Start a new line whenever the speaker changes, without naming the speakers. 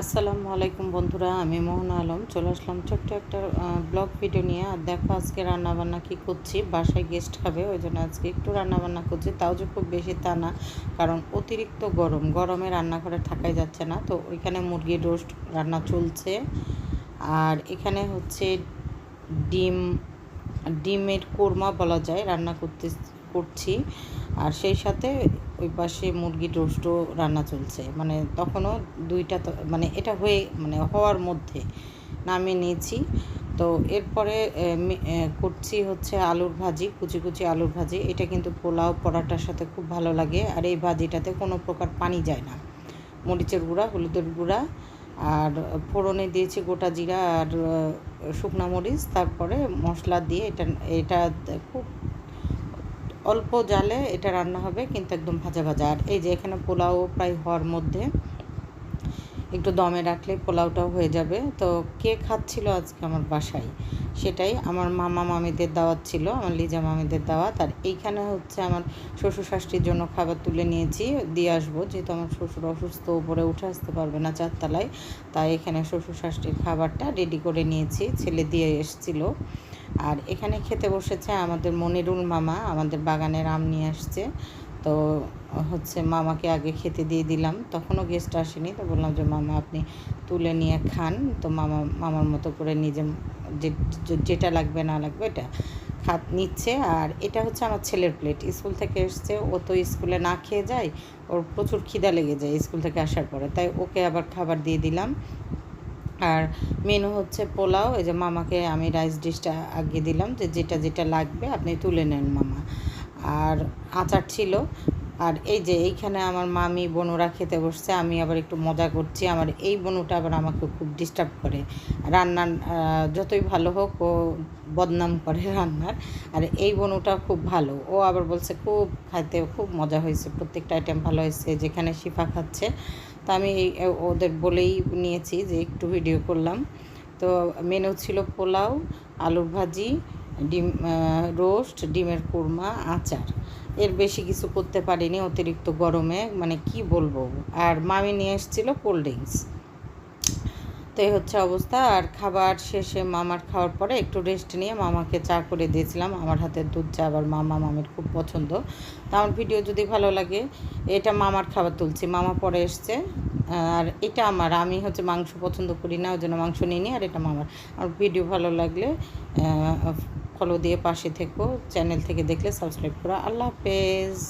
আসসালামু আলাইকুম বন্ধুরা, আমি মোহন আলম। চলে আসলাম ছোট্ট একটা ব্লগ ভিডিও নিয়ে। আর দেখো আজকে রান্নাবান্না কী করছি, বাসায় গেস্ট খাবে, ওই জন্য আজকে একটু রান্নাবান্না করছি। তাও যে খুব বেশি তা না, কারণ অতিরিক্ত গরম। গরমে রান্নাঘরে থাকাই যাচ্ছে না। তো ওইখানে মুরগির রোস্ট রান্না চলছে। আর এখানে হচ্ছে ডিম, ডিমের কোরমা বলা যায়, রান্না করতে করছি। আর সেই সাথে ওই পাশে মুরগির রোস্টও রান্না চলছে। মানে তখনও দুইটা মানে এটা হয়ে মানে হওয়ার মধ্যে নামিয়ে নিয়েছি। তো এরপরে করছি হচ্ছে আলুর ভাজি, কুচি কুচি আলুর ভাজি। এটা কিন্তু পোলাও পরাটার সাথে খুব ভালো লাগে। আর এই ভাজিটাতে কোনো প্রকার পানি যায় না। মরিচের গুঁড়া, হলুদের গুঁড়া আর ফোড়নে দিয়েছি গোটা জিরা আর শুকনা মরিচ। তারপরে মশলা দিয়ে এটা এটা খুব অল্প জালে এটা রান্না হবে, কিন্তু একদম ভাজা ভাজা। আর এই যে এখানে পোলাও প্রায় হওয়ার মধ্যে একটু দমে রাখলে পোলাওটাও হয়ে যাবে। তো কে খাচ্ছিল আজকে আমার বাসায়? সেটাই আমার মামা মামিদের দাওয়াত ছিল, আমার লিজা মামিদের দাওয়াত। আর এইখানে হচ্ছে আমার শ্বশুর শাশুড়ির জন্য খাবার তুলে নিয়েছি, দিয়ে আসব। যেহেতু আমার শ্বশুর অসুস্থ, উপরে উঠে আসতে পারবে না চারতলায়, তাই এখানে শ্বশুর শাশুড়ির খাবারটা রেডি করে নিয়েছি, ছেলে দিয়ে এসেছিল। আর এখানে খেতে বসেছে আমাদের মনিরুল মামা, আমাদের বাগানের আম নিয়ে আসছে। তো হচ্ছে মামাকে আগে খেতে দিয়ে দিলাম, তখনও গেস্ট আসেনি, তো বললাম যে মামা আপনি তুলে নিয়ে খান। তো মামা, মামার মতো করে নিজে যেটা লাগবে না লাগবে এটা খাত নিচ্ছে। আর এটা হচ্ছে আমার ছেলের প্লেট স্কুল থেকে এসছে, ও তো স্কুলে না খেয়ে যায়, ওর প্রচুর খিদা লেগে যায় স্কুল থেকে আসার পরে। তাই ওকে আবার খাবার দিয়ে দিলাম। আর মেনু হচ্ছে পোলাও, এই যে মামাকে আমি রাইস ডিশটা আগে দিলাম, যে যেটা যেটা লাগবে আপনি তুলে নেন মামা। আর আচার ছিল, আর এই যে এইখানে আমার মামি বনুরা খেতে বসছে, আমি আবার একটু মজা করছি, আমার এই বনুটা আবার আমাকে খুব ডিস্টার্ব করে। রান্নার যতই ভালো হোক, ও বদনাম করে রান্নার, আর এই বনুটা খুব ভালো। ও আবার বলছে, খুব খাইতে, খুব মজা হয়েছে, প্রত্যেকটা আইটেম ভালো হয়েছে, যেখানে শিফা খাচ্ছে তো আমি ওদের বলেই নিয়েছি যে একটু ভিডিও করলাম। তো মেনু ছিল পোলাও, আলুর ভাজি, ডিম রোস্ট ডিমের কুরমা, আচার। এর বেশি কিছু করতে পারিনি অতিরিক্ত গরমে মানে কি বলব? আর মামি নিয়ে এসেছিল কোল্ড ড্রিঙ্কস তো এই হচ্ছে অবস্থা। আর খাবার শেষে মামার খাওয়ার পরে একটু রেস্ট নিয়ে মামাকে চা করে দিয়েছিলাম। আমার হাতের দুধ চা, আবার মামা মামির খুব পছন্দ। তো আমার ভিডিও যদি ভালো লাগে, এটা মামার খাবার তুলছি। মামা পরে এসছে। আর এটা আমার। আমি হচ্ছে মাংস পছন্দ করি না, ওই জন্য মাংস নিয়ে নিই আর এটা মামার। আমার ভিডিও ভালো লাগলে ফলো দিয়ে পাশে থেকো। চ্যানেল থেকে দেখলে সাবস্ক্রাইব করো। আল্লাহ হাফেজ।